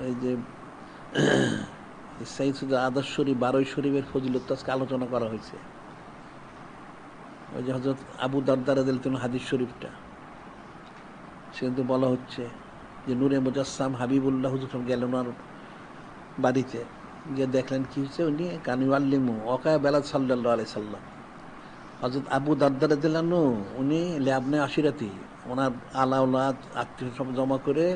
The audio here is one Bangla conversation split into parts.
এই যে সাইদ আদর্শ শরীফ, বারোই শরীফের ফজিলত আজকে আলোচনা করা হয়েছে। ওই যে হজরত আবু দারদার দিল তিনি হাদিস শরীফটা সে কিন্তু বলা হচ্ছে যে, নূরে মুজাসসাম হাবিবুল্লাহ হুজুর গেলেন ওনার বাড়িতে, গিয়ে দেখলেন কি হচ্ছে উনি কানিওয়াল্লিমু অকায় বেলা সাল্লাহ আলাই সাল্লাম। হজরত আবু দারদার দিলানো উনি ল্যাবনে আশিরাতি, ওনার আলাউলাদ আত্মীয় সব জমা করে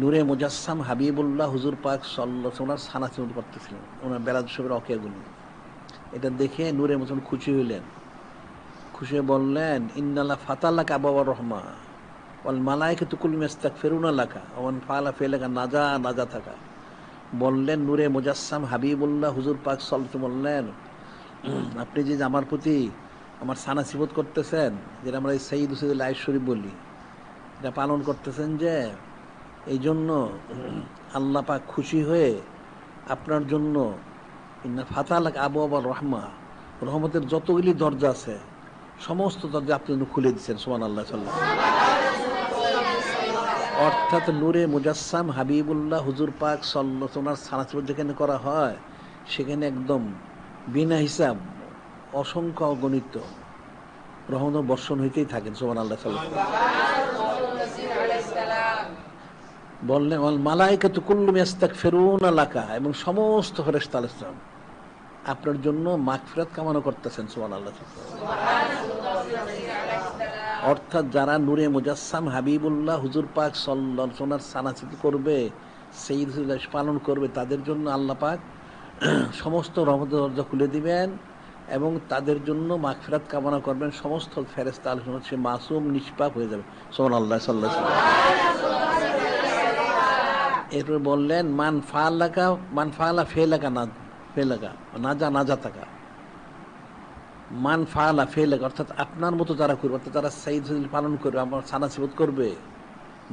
নূরে মুজাসসাম হাবিবুল্লাহ হুজুর পাক সাল্লাহ ওনার সানা চিমন করতেছিলেন। ওনার বেলাদ সবের অকেগুলি এটা দেখে নূরে মুসলমান খুশি হইলেন। খুশি বললেন ইন্নাল্লাহ ফাতাল্লাহ আবাবার রহমা, ওয়াল মালাইকে তুকুল মেস্তাক ফেরুনা লাকা ওয়ান ফালা ফেলেকা নাজা নাজা থাকা। বললেন নূরে মুজাসসাম হাবিবুল্লাহ হুজুর পাক সাল্লাহ বললেন আপনি যে আমার প্রতি আমার সানা সিবত করতেছেন, যেটা আমরা এই সঈদ হুসেদুল আয়শ্বরী বলি, এটা পালন করতেছেন যে এই জন্য আল্লাহ পাক খুশি হয়ে আপনার জন্য ফাতালাক আবু আবার রহমা, রহমতের যতগুলি দরজা আছে, সমস্ত দরজা আপনি জন্য খুলে দিচ্ছেন সোমান আল্লাহ সাল্লাহ অর্থাৎ নূরে মুজাসসাম হাবিবুল্লাহ হুজুর পাক সাল্লাহ সানাসিবত যেখানে করা হয়, সেখানে একদম বিনা হিসাব অসংখ্য অগণিত রহমত বর্ষণ হইতেই থাকেন সোমান আল্লাহ সাল্লাহ বললেন অল মালাইকা তো কুল্লুম ইস্তাক ফেরুন আলাকা এবং সমস্ত ফেরেস্তা আলাইসলাম আপনার জন্য মাগফিরাত কামনা করতেছেন সোমান আল্লাহ অর্থাৎ যারা নূরে মুজাসসাম হাবিবুল্লাহ, হুজুর পাক সল্লাহ সোনার সানাচিত করবে সেই পালন করবে, তাদের জন্য আল্লাহ পাক সমস্ত রহমত দরজা খুলে দিবেন এবং তাদের জন্য মাগফিরাত কামনা করবেন, সমস্ত ফেরেস্তা আলোচনা সে মাসুম, নিষ্পাপ হয়ে যাবে। সোমান আল্লাহ সাল্লাহ এরপর বললেন, মান ফালাকা, মান ফালা ফেলাকা না, ফেলাকা নাজা নাজা থাকা। মান ফালা, ফেলাকা, অর্থাৎ আপনার মতো যারা করবে, অর্থাৎ যারা সাইদ পালন করবে, আমার সানা সিবত করবে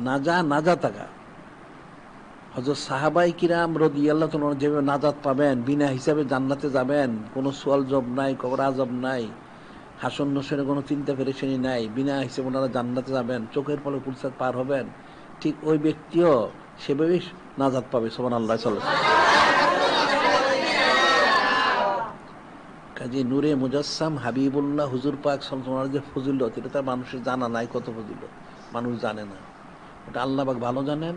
নাজা নাজা থাকা। হজরত সাহাবাই কিরাম রদি আল্লাহ তোমার যেভাবে নাজাত পাবেন, বিনা হিসাবে জান্নাতে যাবেন, কোনো সোয়াল জব নাই, কবর আজব নাই, হাসন নসেনের কোনো চিন্তা পেরেশানি নাই, বিনা হিসেবে ওনারা জান্নাতে যাবেন, চোখের ফলে পুরসাদ পার হবেন, ঠিক ওই ব্যক্তিও সেভাবেই নাজাত পাবে সোমান আল্লাহ কাজে নূরে মুজাসসাম হাবিবুল্লাহ হুজুর পাক সাল্লামার যে ফজিলত, এটা তার মানুষের জানা নাই কত ফজিলত। মানুষ জানে না। ওটা আল্লাহ পাক ভালো জানেন,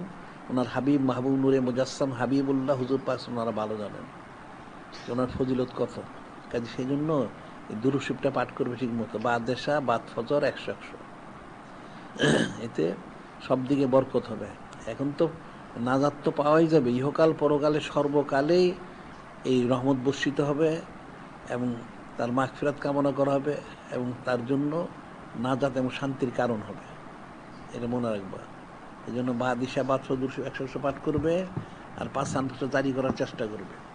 ওনার হাবিব মাহবুব নূরে মুজাসসাম হাবিবুল্লাহ হুজুর পাক ওনারা ভালো জানেন। ওনার ফজিলত কত। কাজে সেই জন্য এই দুরুশিবটা পাঠ করবে ঠিক মতো বা দেশা, বাদ ফজর, একশো একশো। এতে সব দিকে বরকত হবে। এখন তো নাজাত তো পাওয়াই যাবে। ইহকাল পরকালে সর্বকালেই এই রহমত বর্ষিত হবে এবং তার মাগফিরাত কামনা করা হবে এবং তার জন্য নাজাত এবং শান্তির কারণ হবে। এটা মনে রাখবা। এই জন্য বা দিশা বাদশো দুশো একশো পাঠ করবে আর পাঁচ সান জারি করার চেষ্টা করবে।